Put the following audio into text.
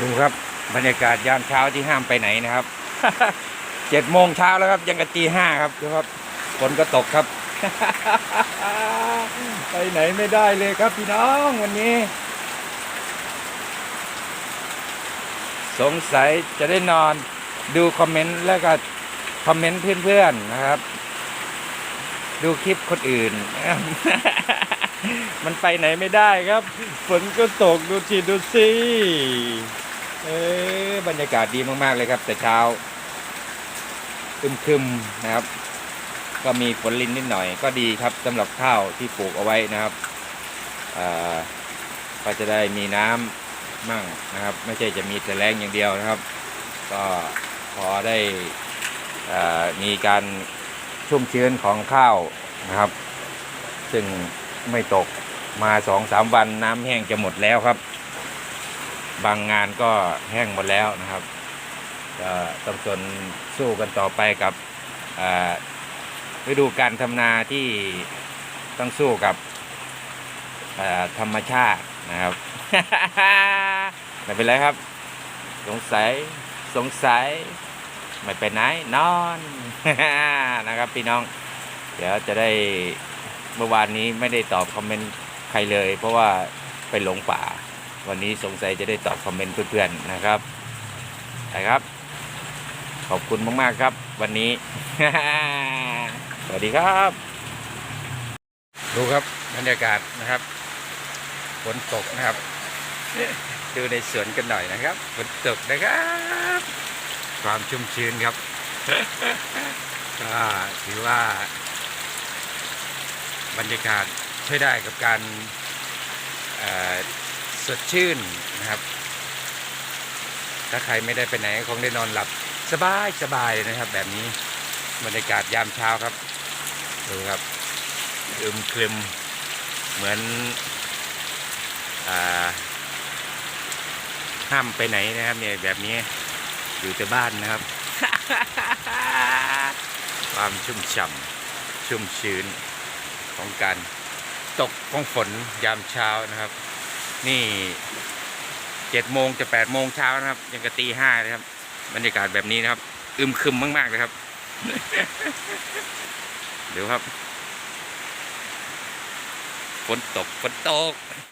ดูครับบรรยากาศยามเช้าที่ห้ามไปไหนนะครับเจ็ดโมงเช้าแล้วครับ ยังกะตีห้าครับดูครับฝนก็ตกครับ ไปไหนไม่ได้เลยครับพี่น้องวันนี้ สงสัยจะได้นอนดูคอมเมนต์แล้วก็คอมเมนต์เพื่อนๆนะครับ ดูคลิปคนอื่น มันไปไหนไม่ได้ครับ ฝนก็ตกดูทีดูสิ เออบรรยากาศดีมากๆเลยครับ แต่เช้าอึมครึมนะครับ ก็มีฝนลินนิดหน่อย ก็ดีครับสำหรับข้าวที่ปลูกเอาไว้นะครับก็จะได้มีน้ำมั่งนะครับ ไม่ใช่จะมีแต่แรงอย่างเดียวนะครับ ก็พอได้มีการชุ่มชื้นของข้าวนะครับ ซึ่งไม่ตกมาสองสามวันน้ำแห้งจะหมดแล้วครับ บางงานก็แห้งหมดแล้วนะครับก็ต้องทนสู้กันต่อไปกับฤดูการทำนาที่ต้องสู้กับธรรมชาตินะครับไม่เป็นไรครับ สงสัยสงสัย ไม่ไปไหนนอนนะครับพี่น้อง เดี๋ยวจะได้เมื่อวานนี้ไม่ได้ตอบคอมเมนต์ใครเลย เพราะว่าไปหลงป่า วันนี้สงสัยจะได้ตอบคอมเมนต์เพื่อนๆนะครับนะครับ ขอบคุณมากๆครับ วันนี้ สวัสดีครับ ดูครับบรรยากาศนะครับฝนตกนะครับดูในสวนกันหน่อยนะครับฝนตกนะครับ ความชุ่มชื้นครับก็ถือว่า บรรยากาศใช้ได้กับการ สดชื่นนะครับ ถ้าใครไม่ได้ไปไหนคงได้นอนหลับสบายสบายเลยนะครับ แบบนี้บรรยากาศยามเช้าครับ ดูครับอึมครึมเหมือนอาห้ามไปไหนนะครับเนี่ยแบบนี้อยู่แต่บ้านนะครับ ความชุ่มฉ่ำชุ่มชื้นของการตกของฝนยามเช้านะครับ นี่เจ็ดโมงจะแปดโมงเช้านะครับ ยังกะตีห้าเลยครับ บรรยากาศแบบนี้นะครับ อึมครึมมากๆเลยครับ เดี๋ยวครับฝนตกฝนตก